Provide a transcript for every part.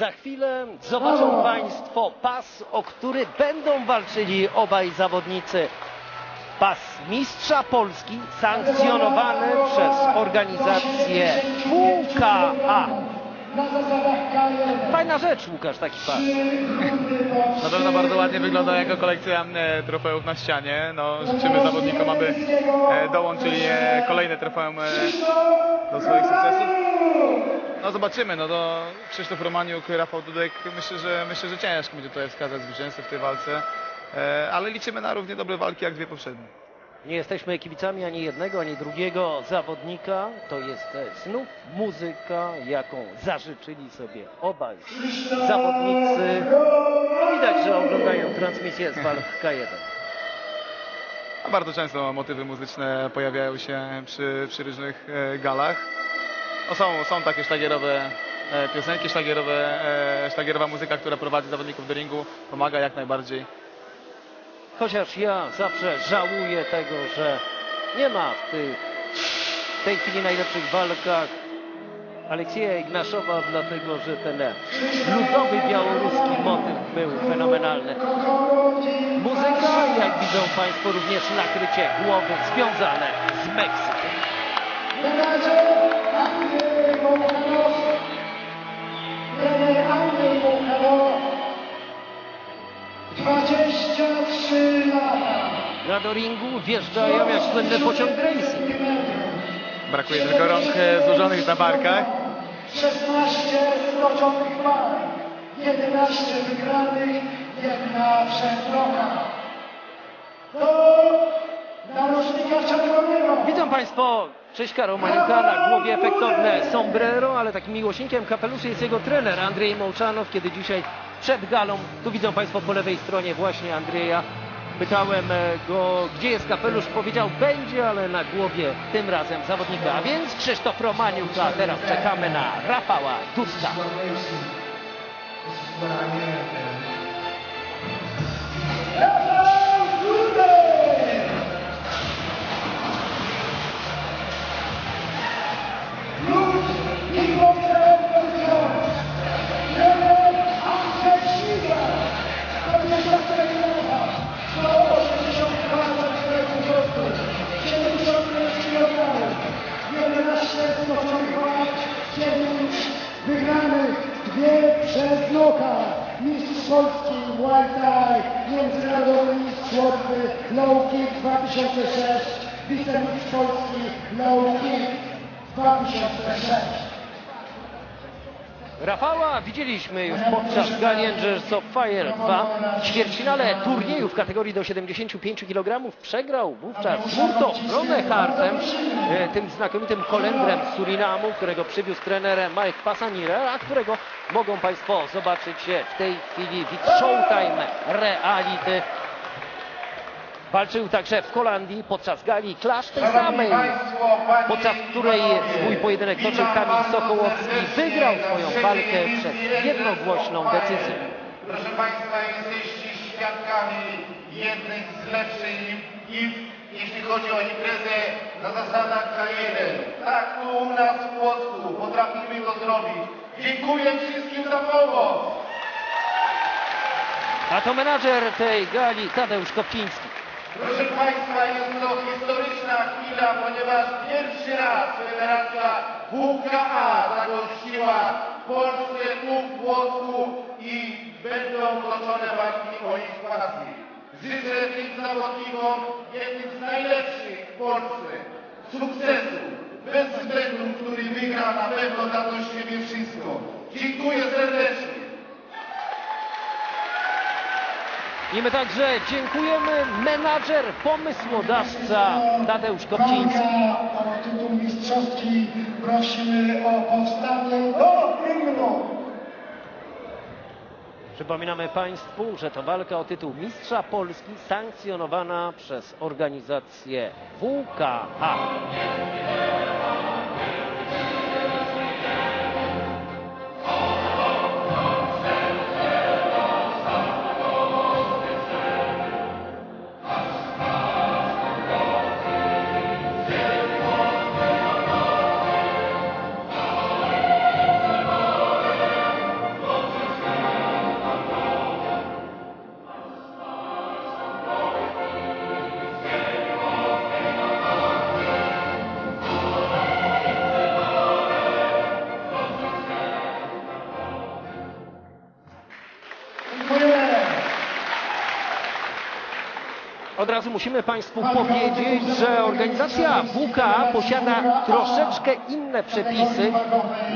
Za chwilę zobaczą Państwo pas, o który będą walczyli obaj zawodnicy. Pas mistrza Polski sankcjonowany przez organizację WKA. Fajna rzecz, Łukasz, taki pas. Na pewno bardzo ładnie wygląda jako kolekcja e, trofeów na ścianie. No, życzymy zawodnikom, aby e, dołączyli e, kolejne trofeum do swoich sukcesów. No zobaczymy, no to Krzysztof Romaniuk, Rafał Dudek, myślę, że myślę, że ciężko będzie tutaj wskazać zwycięzcę w tej walce, e, ale liczymy na równie dobre walki jak dwie poprzednie. Nie jesteśmy kibicami ani jednego, ani drugiego zawodnika. To jest e, znów muzyka, jaką zażyczyli sobie obaj zawodnicy. Widać, że oglądają transmisję z walk K1. A bardzo często motywy muzyczne pojawiają się przy, przy różnych e, galach. Są, są takie szlagierowe e, piosenki, szlagierowe, e, szlagierowa muzyka, która prowadzi zawodników do ringu, pomaga jak najbardziej. Chociaż ja zawsze żałuję tego, że nie ma w, tych, tej chwili najlepszych walkach Aleksieja Ignaszowa, dlatego że ten ludowy białoruski motyw był fenomenalny. Muzyka, jak widzą Państwo, również nakrycie głowy związane z Meksykiem. 23 lata. Na do ringu wjeżdżają jak słynny pociąg racing. Brakuje tylko rąk e, złożonych na barkach. 16 stoczonych walk, 11 wygranych, jedna przewroka. Do narożnika czerwonego. Widzą Państwo Krzyśka Romaniuka na głowie efektowne sombrero, ale takim miłośnikiem kapeluszy jest jego trener Andrzej Mołczanow, kiedy dzisiaj przed galą, tu widzą Państwo po lewej stronie właśnie Andrzeja, pytałem e, go, gdzie jest kapelusz, powiedział będzie, ale na głowie tym razem zawodnika, a więc Krzysztof Romaniuk, a teraz czekamy na Rafała Dudka. Rafał noka. Mistrz Polski Muay międzynarodowy mistrz Łotwy Low Kick 2006, wicemistrz Polski Low Kick 2006. Rafała widzieliśmy już podczas Gali Angels of Fire 2. W ćwierćfinale turnieju w kategorii do 75 kg przegrał wówczas Murto Ronehartem, e, tym znakomitym kolendrem z Surinamu, którego przywiózł trener Mike Passanire, a którego mogą Państwo zobaczyć w tej chwili w Showtime Reality. Walczył także w Holandii podczas gali Clash tej samej, podczas której swój pojedynek toczył Kamil Sokołowski. Wygrał swoją walkę przez jednogłośną decyzję. Proszę Państwa, jesteście świadkami jednych z lepszych imp, jeśli chodzi o imprezę na zasadach K1. Tak, tu u nas w Płocku potrafimy to zrobić. Dziękuję wszystkim za pomoc. A to menadżer tej gali Tadeusz Kopciński. Proszę Państwa, jest to historyczna chwila, ponieważ pierwszy raz Federacja WKA zagościła w Polsce tu w Płocku i będą toczone walki o ich pasy. Życzę tym zawodnikom jednym z najlepszych w Polsce sukcesu. Bez względu, który wygra, na pewno da siebie wszystko. Dziękuję serdecznie. I my także dziękujemy menadżer, pomysłodawca Tadeusz Kopciński. O tytuł mistrzowski prosimy o powstanie do hymnu. Przypominamy Państwu, że to walka o tytuł Mistrza Polski sankcjonowana przez organizację WKA. Razu musimy Państwu powiedzieć, że organizacja WKA posiada troszeczkę inne przepisy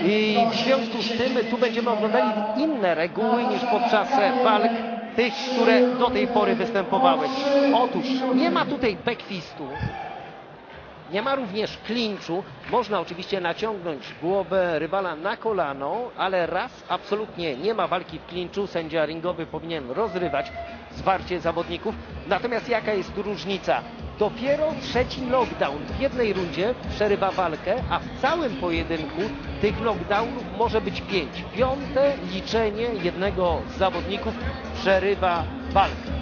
i w związku z tym tu będziemy oglądali inne reguły niż podczas walk tych, które do tej pory występowały. Otóż nie ma tutaj backfistu, nie ma również klinczu. Można oczywiście naciągnąć głowę rywala na kolano, ale raz absolutnie nie ma walki w klinczu. Sędzia ringowy powinien rozrywać zwarcie zawodników. Natomiast jaka jest różnica? Dopiero trzeci knockdown w jednej rundzie przerywa walkę, a w całym pojedynku tych knockdownów może być pięć. Piąte liczenie jednego z zawodników przerywa walkę.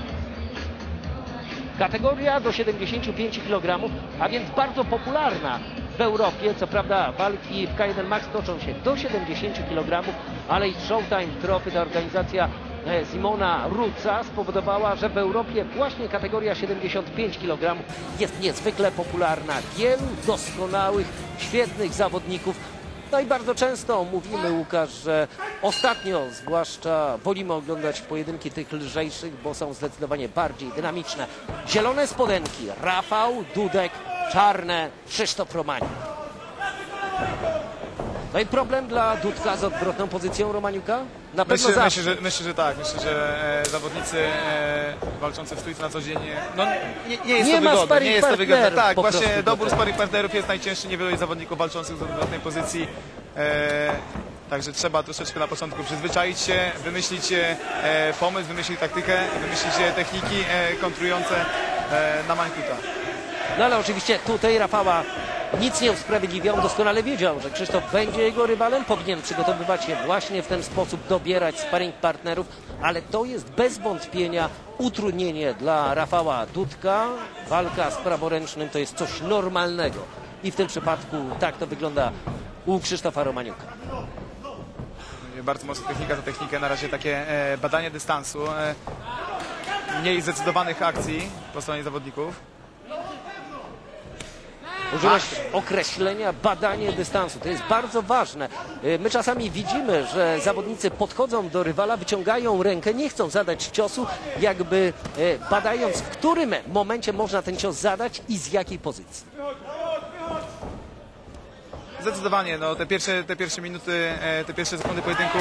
Kategoria do 75 kg, a więc bardzo popularna w Europie. Co prawda walki w K1 Max toczą się do 70 kg, ale i Showtime Trophy, ta organizacja e, Simona Ruca spowodowała, że w Europie właśnie kategoria 75 kg jest niezwykle popularna. Wielu doskonałych, świetnych zawodników no i bardzo często mówimy, Łukasz, że ostatnio zwłaszcza wolimy oglądać pojedynki tych lżejszych, bo są zdecydowanie bardziej dynamiczne. Zielone spodenki, Rafał, Dudek, czarne, Krzysztof Romaniuk. No i problem dla Dudka z odwrotną pozycją Romaniuka? Na pewno Myślę, myślę, że, myślę, że tak. Myślę, że e, zawodnicy e, walczący w stójce na co dzień, e, no nie, nie jest Nie to ma wygodne. Nie jest to wygodne. partnerów Tak, po właśnie prostu dobór sparring partnerów jest najcięższy. Niewielu jest zawodników walczących z odwrotnej pozycji. E, także trzeba troszeczkę na początku przyzwyczaić się, wymyślić e, pomysł, wymyślić taktykę, wymyślić e, techniki e, kontrujące e, na Mańkuta. No ale oczywiście tutaj Rafała nic nie usprawiedliwiał. On doskonale wiedział, że Krzysztof będzie jego rywalem. Powinien przygotowywać się właśnie w ten sposób, dobierać sparring partnerów. Ale to jest bez wątpienia utrudnienie dla Rafała Dudka. Walka z praworęcznym to jest coś normalnego. I w tym przypadku tak to wygląda u Krzysztofa Romaniuka. Bardzo mocna technika za technikę. Na razie takie e, badanie dystansu. E, mniej zdecydowanych akcji po stronie zawodników. Użyłeś określenia badanie dystansu. To jest bardzo ważne. Y, My czasami widzimy, że zawodnicy podchodzą do rywala, wyciągają rękę, nie chcą zadać ciosu, jakby y, badając, w którym momencie można ten cios zadać i z jakiej pozycji. Zdecydowanie, no te pierwsze, te pierwsze minuty, e, te pierwsze sekundy pojedynku,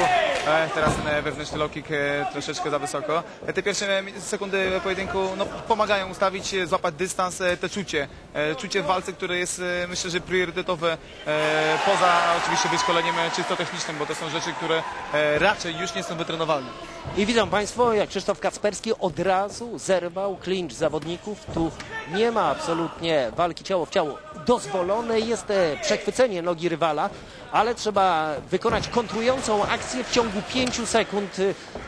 teraz ten e, wewnętrzny low kick e, troszeczkę za wysoko. E, Te pierwsze sekundy pojedynku no, pomagają ustawić, e, złapać dystans, e, te czucie. E, Czucie w walce, które jest e, myślę, że priorytetowe e, poza oczywiście wyszkoleniem e, czysto technicznym, bo to są rzeczy, które e, raczej już nie są wytrenowalne. I widzą Państwo, jak Krzysztof Kacperski od razu zerwał klincz zawodników. Tu nie ma absolutnie walki ciało w ciało. Dozwolone jest e, przechwycenie nogi rywala, ale trzeba wykonać kontrującą akcję w ciągu 5 sekund.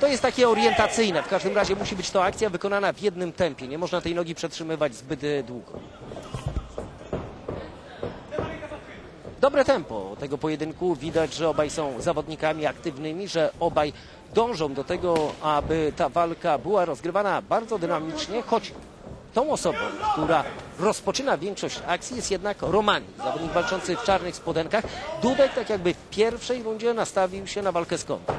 To jest takie orientacyjne. W każdym razie musi być to akcja wykonana w jednym tempie. Nie można tej nogi przetrzymywać zbyt długo. Dobre tempo tego pojedynku. Widać, że obaj są zawodnikami aktywnymi, że obaj dążą do tego, aby ta walka była rozgrywana bardzo dynamicznie, choć tą osobą, która rozpoczyna większość akcji jest jednak Romani, zawodnik walczący w czarnych spodenkach. Dudek tak jakby w pierwszej rundzie nastawił się na walkę z kątem.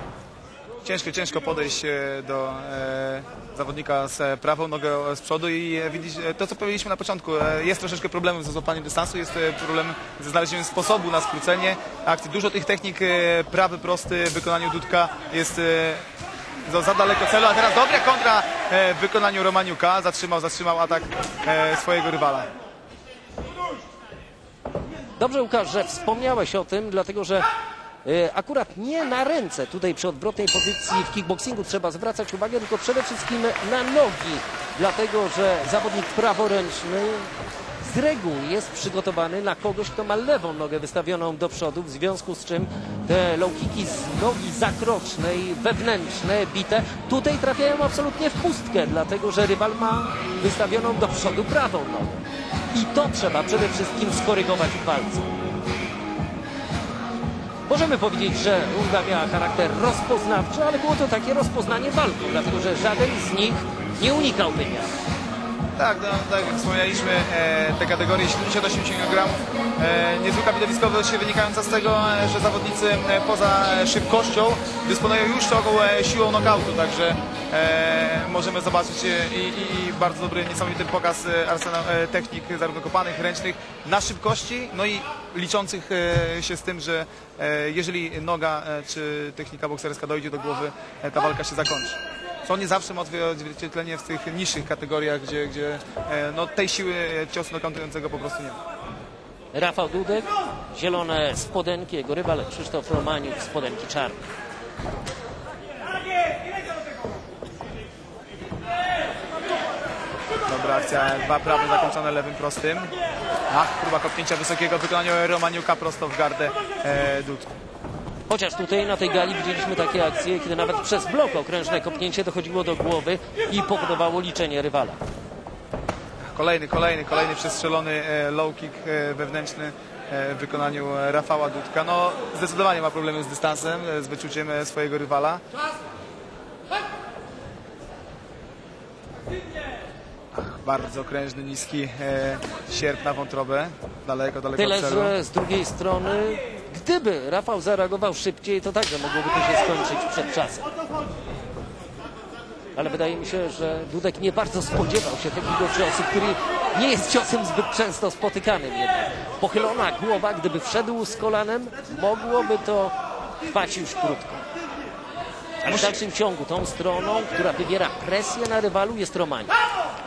Ciężko, ciężko podejść e, do e, zawodnika z e, prawą nogą z przodu i e, widzisz, e, to co powiedzieliśmy na początku, e, jest troszeczkę problemem ze złapaniem dystansu, jest e, problem ze znalezieniem sposobu na skrócenie akcji. Dużo tych technik, e, prawy prosty w wykonaniu Dudka jest e, za, za daleko celu, a teraz dobra kontra e, w wykonaniu Romaniuka, zatrzymał, zatrzymał atak e, swojego rywala. Dobrze, Łukasz, że wspomniałeś o tym, dlatego że e, akurat nie na ręce tutaj przy odwrotnej pozycji w kickboxingu trzeba zwracać uwagę, tylko przede wszystkim na nogi, dlatego że zawodnik praworęczny z jest przygotowany na kogoś, kto ma lewą nogę wystawioną do przodu, w związku z czym te low kicki z nogi zakrocznej, wewnętrzne, bite, tutaj trafiają absolutnie w pustkę, dlatego że rywal ma wystawioną do przodu prawą nogę. I to trzeba przede wszystkim skorygować w walce. Możemy powiedzieć, że runda miała charakter rozpoznawczy, ale było to takie rozpoznanie walką, dlatego że żaden z nich nie unikał wymiar. Tak, no, tak jak wspomnieliśmy, e, te kategorie 70-80 kg, e, niezwykła widowiskowość wynikająca z tego, e, że zawodnicy e, poza szybkością dysponują już trochę e, siłą knockoutu, także e, możemy zobaczyć e, i, i bardzo dobry, niesamowity pokaz e, arsenał e, technik zarówno kopanych, ręcznych na szybkości, no i liczących e, się z tym, że e, jeżeli noga e, czy technika bokserska dojdzie do głowy, e, ta walka się zakończy co nie zawsze ma odzwierciedlenie w tych niższych kategoriach, gdzie, gdzie e, no, tej siły e, ciosu nokautującego po prostu nie ma. Rafał Dudek, zielone spodenki, jego rywal Krzysztof Romaniuk, spodenki czarne. Dobra akcja, dwa prawe zakończone lewym prostym. Ach, próba kopnięcia wysokiego w wykonaniu Romaniuka prosto w gardę e, Dudku. Chociaż tutaj na tej gali widzieliśmy takie akcje, kiedy nawet przez blok okrężne kopnięcie dochodziło do głowy i powodowało liczenie rywala. Kolejny, kolejny, kolejny przestrzelony e, low kick e, wewnętrzny e, w wykonaniu Rafała Dudka. No, zdecydowanie ma problemy z dystansem, z wyczuciem swojego rywala. Bardzo krężny, niski e, sierp na wątrobę. Daleko, daleko Tyle, od celu. że z drugiej strony, gdyby Rafał zareagował szybciej, to także mogłoby to się skończyć przed czasem. Ale wydaje mi się, że Dudek nie bardzo spodziewał się takiego ciosu, który nie jest ciosem zbyt często spotykanym jednak. Pochylona głowa, gdyby wszedł z kolanem, mogłoby to trwać już krótko. Ale w dalszym ciągu tą stroną, która wywiera presję na rywalu jest Romani.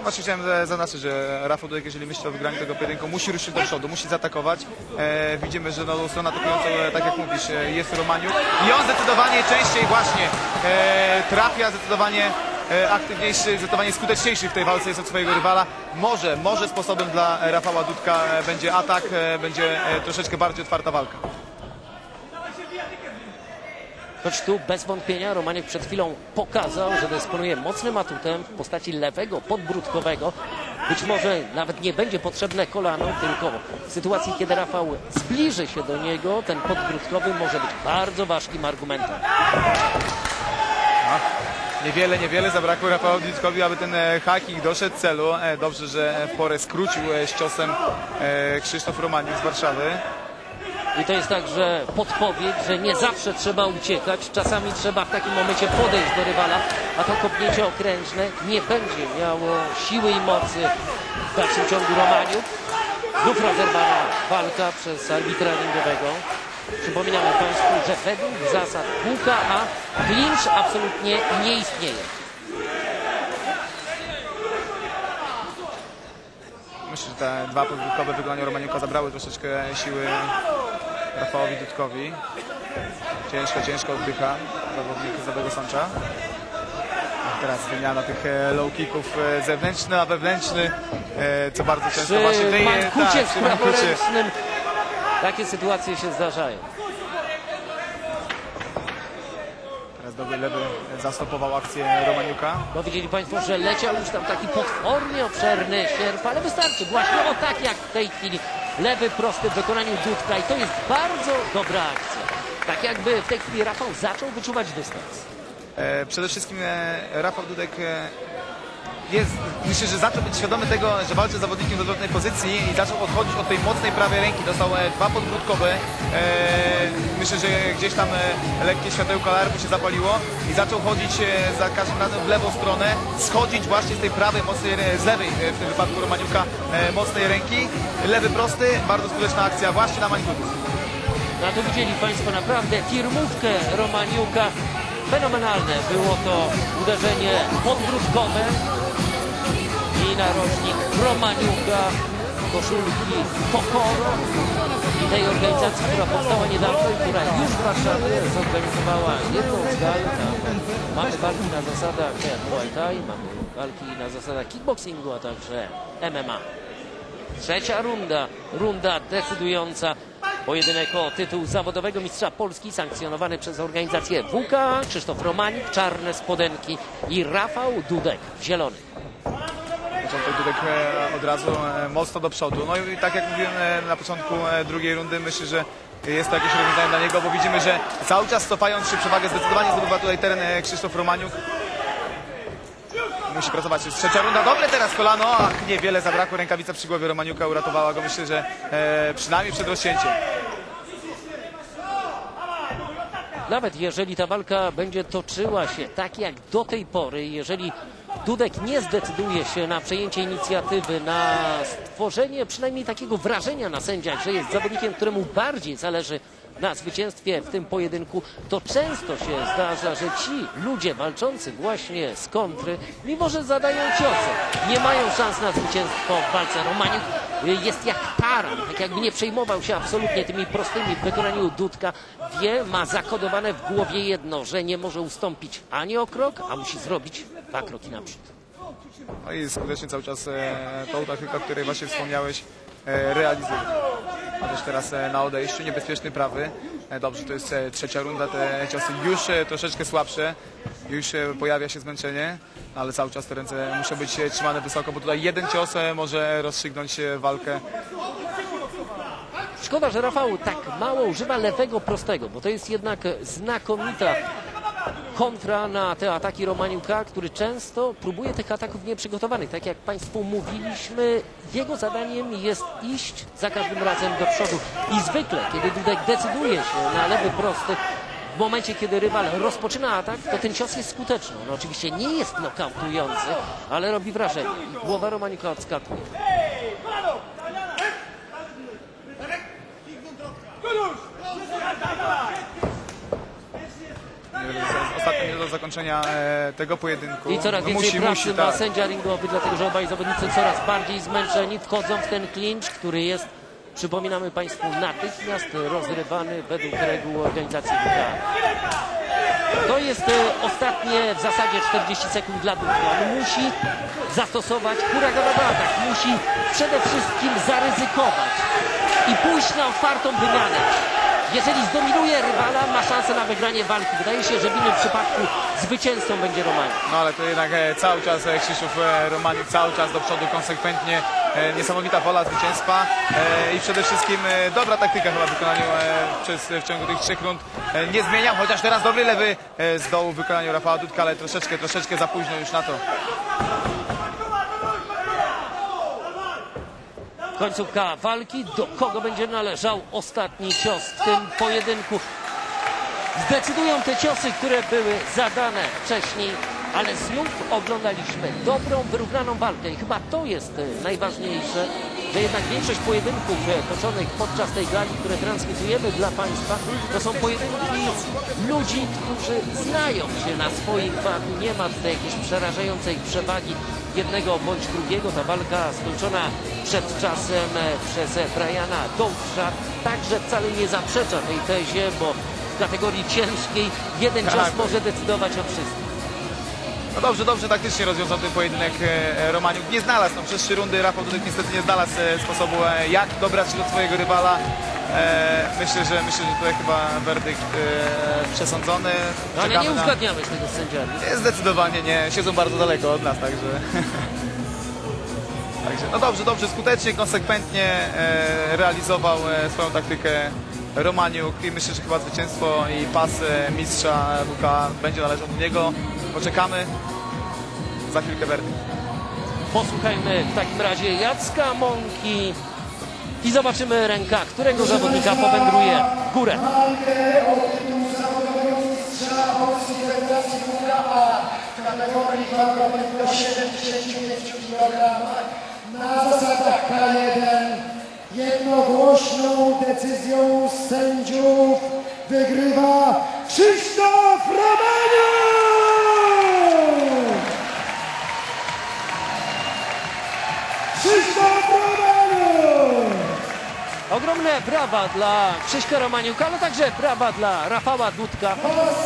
Właśnie chciałem zaznaczyć, że Rafał Dudek, jeżeli myśli o wygraniu tego pojedynku, musi ruszyć do przodu, musi zaatakować. E, widzimy, że no, strona atakująca, tak jak mówisz, e, jest Romaniuk. I on zdecydowanie częściej właśnie e, trafia, zdecydowanie e, aktywniejszy, zdecydowanie skuteczniejszy w tej walce jest od swojego rywala. Może, może sposobem dla e, Rafała Dudka będzie atak, będzie troszeczkę bardziej otwarta walka. Choć tu bez wątpienia Romaniek przed chwilą pokazał, że dysponuje mocnym atutem w postaci lewego podbródkowego. Być może nawet nie będzie potrzebne kolano, tylko w sytuacji, kiedy Rafał zbliży się do niego, ten podbródkowy może być bardzo ważkim argumentem. Niewiele, niewiele zabrakło Rafałowi Dudkowi, aby ten e, hacking doszedł celu. E, Dobrze, że w porę skrócił e, z ciosem e, Krzysztof Romaniuk z Warszawy. I to jest także podpowiedź, że nie zawsze trzeba uciekać. Czasami trzeba w takim momencie podejść do rywala, a to kopnięcie okrężne nie będzie miało siły i mocy w dalszym ciągu Romaniuk. Znów rozerwana walka przez arbitra ringowego. Przypominamy Państwu, że według zasad WKA clinch absolutnie nie istnieje. Myślę, że te dwa podwórkowe wykonania Romaniuka zabrały troszeczkę siły Rafałowi Dudkowi. Ciężko, ciężko oddycha zawodnik Zadego Sącza. A teraz wymiana tych e, low kicków e, zewnętrzny, a wewnętrzny, e, co bardzo często Przy właśnie tej... mankucie tak, przy mankucie. takie sytuacje się zdarzają. Teraz dobry lewy zastopował akcję Romaniuka. Bo widzieli Państwo, że leciał już tam taki potwornie obszerny sierp, ale wystarczy właśnie o tak jak w tej chwili lewy prosty w wykonaniu Dudka i to jest bardzo dobra akcja. Tak jakby w tej chwili Rafał zaczął wyczuwać dystans. E, przede wszystkim e, Rafał Dudek e, jest, myślę, że zaczął być świadomy tego, że walczy z zawodnikiem w odwrotnej pozycji i zaczął odchodzić od tej mocnej prawej ręki. Dostał e, dwa podbródkowe. E, myślę, że gdzieś tam e, lekkie światełko alarmu się zapaliło i zaczął chodzić za każdym razem w lewą stronę, schodzić właśnie z tej prawej, mocnej, z lewej w tym wypadku Romaniuka mocnej ręki. Lewy prosty, bardzo skuteczna akcja właśnie na Mańkutu. No a tu widzieli Państwo naprawdę firmówkę Romaniuka. Fenomenalne było to uderzenie podbródkowe narożnik Romaniuka, koszulki Kokoro i tej organizacji, która powstała niedawno i która już w Warszawie zorganizowała jedną z gal. Mamy walki na zasadach Muay Thai, mamy walki na zasadach kickboxingu, a także MMA. Trzecia runda, runda decydująca. Pojedynek o tytuł zawodowego mistrza Polski sankcjonowany przez organizację WK, Krzysztof Romanik, czarne spodenki i Rafał Dudek, zielony. Początek e, od razu e, mocno do przodu. No i tak jak mówiłem e, na początku e, drugiej rundy, myślę, że jest to jakieś rozwiązanie dla niego, bo widzimy, że cały czas cofając się przewagę zdecydowanie zdobywa tutaj teren Krzysztof Romaniuk. musi pracować. Jest trzecia runda, dobre teraz kolano, ach niewiele zabrakło, rękawica przy głowie Romaniuka uratowała go, myślę, że przynajmniej przed rozcięciem. Nawet jeżeli ta walka będzie toczyła się tak jak do tej pory, jeżeli Dudek nie zdecyduje się na przejęcie inicjatywy, na stworzenie przynajmniej takiego wrażenia na sędziach, że jest zawodnikiem, któremu bardziej zależy na zwycięstwie w tym pojedynku, to często się zdarza, że ci ludzie walczący właśnie z kontry, mimo że zadają ciosy, nie mają szans na zwycięstwo w walce. Romaniuk jest jak taran, tak jakby nie przejmował się absolutnie tymi prostymi w wykonaniu Dudka. Wie, ma zakodowane w głowie jedno, że nie może ustąpić ani o krok, a musi zrobić dwa kroki naprzód. No i skutecznie cały czas e, tą taktykę, o której właśnie wspomniałeś, e, realizuje. A też teraz e, na odejściu, niebezpieczny prawy. E, dobrze, to jest e, trzecia runda, te ciosy już e, troszeczkę słabsze. Już e, pojawia się zmęczenie, ale cały czas te ręce muszą być e, trzymane wysoko, bo tutaj jeden cios e, może rozstrzygnąć e, walkę. Szkoda, że Rafał tak mało używa lewego prostego, bo to jest jednak znakomita kontra na te ataki Romaniuka, który często próbuje tych ataków nieprzygotowanych. Tak jak Państwu mówiliśmy, jego zadaniem jest iść za każdym razem do przodu. I zwykle, kiedy Dudek decyduje się na lewy prosty, w momencie, kiedy rywal rozpoczyna atak, to ten cios jest skuteczny. No oczywiście nie jest nokautujący, ale robi wrażenie. Głowa Romaniuka odskakuje. Do zakończenia e, tego pojedynku. I coraz No więcej musi, pracy musi, ma tak. sędzia ringowy, dlatego że obaj zawodnicy coraz bardziej zmęczeni wchodzą w ten klincz, który jest, przypominamy Państwu, natychmiast rozrywany według reguł organizacji WTA. To jest e, ostatnie w zasadzie 40 sekund dla Dudka. On musi zastosować huraganowy atak, musi przede wszystkim zaryzykować i pójść na otwartą wymianę. Jeżeli zdominuje rywala, ma szansę na wygranie walki. Wydaje się, że w innym przypadku zwycięzcą będzie Roman. No ale to jednak e, cały czas e, Krzysztof e, Romaniuk cały czas do przodu konsekwentnie. Niesamowita wola zwycięstwa i przede wszystkim dobra taktyka chyba w wykonaniu przez, w ciągu tych trzech rund. Nie zmieniam, chociaż teraz dobry lewy z dołu w wykonaniu Rafała Dudka, ale troszeczkę, troszeczkę za późno już na to. Końcówka walki. Do kogo będzie należał ostatni cios w tym pojedynku? Zdecydują te ciosy, które były zadane wcześniej, ale znów oglądaliśmy dobrą, wyrównaną walkę i chyba to jest e, najważniejsze, że jednak większość pojedynków e, toczonych podczas tej gali, które transmitujemy dla Państwa, to są pojedynki ludzi, którzy znają się na swoich walk. Nie ma tutaj jakiejś przerażającej przewagi jednego bądź drugiego. Ta walka skończona przed czasem e, przez Briana Dołtrza także wcale nie zaprzecza tej tezie, bo w kategorii ciężkiej jeden Tak. cios może decydować o wszystkim. No dobrze, dobrze taktycznie rozwiązał ten pojedynek e, e, Romaniuk. Nie znalazł, no, przez trzy rundy Rafał Dudek niestety nie znalazł e, sposobu jak dobrać się do swojego rywala. Myślę, że myślę, że tutaj chyba werdykt przesądzony. No, ale nie na- uzgadniamy z tego z sędziami. Nie, Zdecydowanie nie, siedzą bardzo daleko od nas, także. także no dobrze, dobrze, skutecznie, konsekwentnie realizował swoją taktykę Romaniuk i myślę, że chyba zwycięstwo i pas mistrza WK będzie należał do niego. Poczekamy. Za chwilkę werdykt. Posłuchajmy w takim razie Jacka Mąki i zobaczymy ręka, którego zawodnika powędruje w górę. walkę o tytuł zawodowego mistrza Polskiej Federacji WKA w kategorii wagowej do 75 kg na zasadach K1 jednogłośną decyzją sędziów wygrywa Krzysztof Romaniuk! Krzysztof Romaniuk! Ogromne brawa dla Krzyśka Romaniuka, ale także brawa dla Rafała Dudka.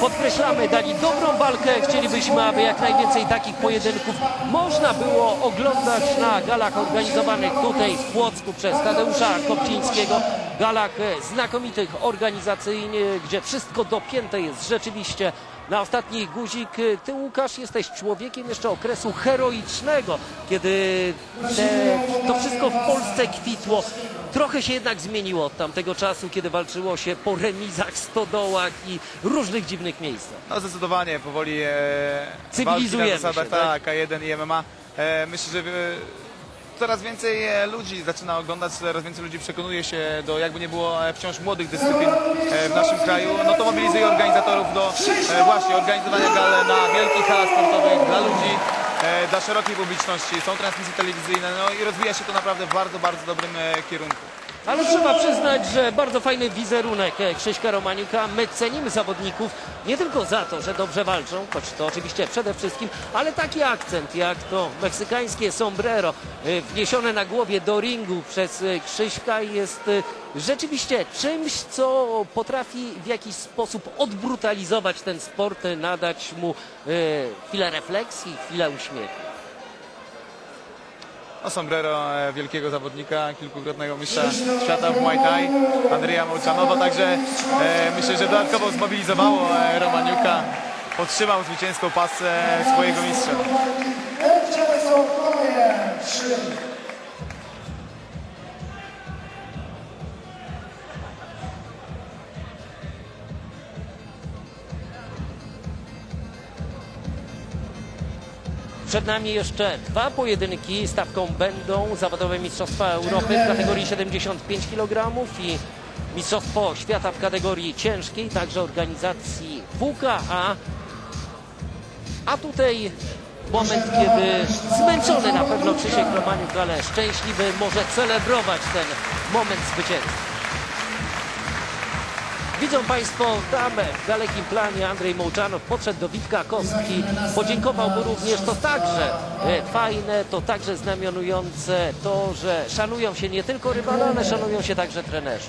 Podkreślamy, dali dobrą walkę. Chcielibyśmy, aby jak najwięcej takich pojedynków można było oglądać na galach organizowanych tutaj w Płocku przez Tadeusza Kopcińskiego. Galach e, znakomitych organizacyjnie, gdzie wszystko dopięte jest rzeczywiście na ostatni guzik. Ty, Łukasz, jesteś człowiekiem jeszcze okresu heroicznego, kiedy te, to wszystko w Polsce kwitło. Trochę się jednak zmieniło od tamtego czasu, kiedy walczyło się po remizach, stodołach i różnych dziwnych miejscach. No zdecydowanie, powoli e, Cywilizujemy walki na zasadach, się, tak? tak, A1 i MMA. E, myślę, że e, coraz więcej e, ludzi zaczyna oglądać, coraz więcej ludzi przekonuje się do jakby nie było e, wciąż młodych dyscyplin e, w naszym kraju. No to mobilizuje organizatorów do właśnie organizowania gal na wielkich halach sportowych dla ludzi, dla szerokiej publiczności. Są transmisje telewizyjne, no i rozwija się to naprawdę w bardzo, bardzo dobrym e, kierunku. Ale trzeba przyznać, że bardzo fajny wizerunek e, Krzyśka Romaniuka. My cenimy zawodników nie tylko za to, że dobrze walczą, choć to oczywiście przede wszystkim, ale taki akcent jak to meksykańskie sombrero e, wniesione na głowie do ringu przez e, Krzyśka jest rzeczywiście czymś, co potrafi w jakiś sposób odbrutalizować ten sport, nadać mu chwilę refleksji, chwilę uśmiechu. No, sombrero e, wielkiego zawodnika, kilkukrotnego mistrza świata w Muay Thai, Andrzeja Mołczanowa, także e, myślę, że dodatkowo zmobilizowało e, Romaniuka, podtrzymał zwycięską pasę swojego mistrza. Przed nami jeszcze dwa pojedynki. Stawką będą zawodowe Mistrzostwa Europy w kategorii 75 kg i Mistrzostwo Świata w kategorii ciężkiej, także organizacji WKA. A tutaj moment, kiedy zmęczony na pewno Krzysiek Romaniuk, ale szczęśliwy może celebrować ten moment zwycięstwa. Widzą Państwo tam w dalekim planie Andrzej Mołczanow podszedł do Witka Kostki, podziękował mu również. To także e, fajne, to także znamionujące to, że szanują się nie tylko rywale, ale szanują się także trenerzy.